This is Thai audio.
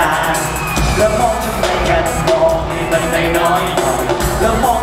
การแล้วมองทำไมกันมองให้มันน้อยหน่อยแล้วมอง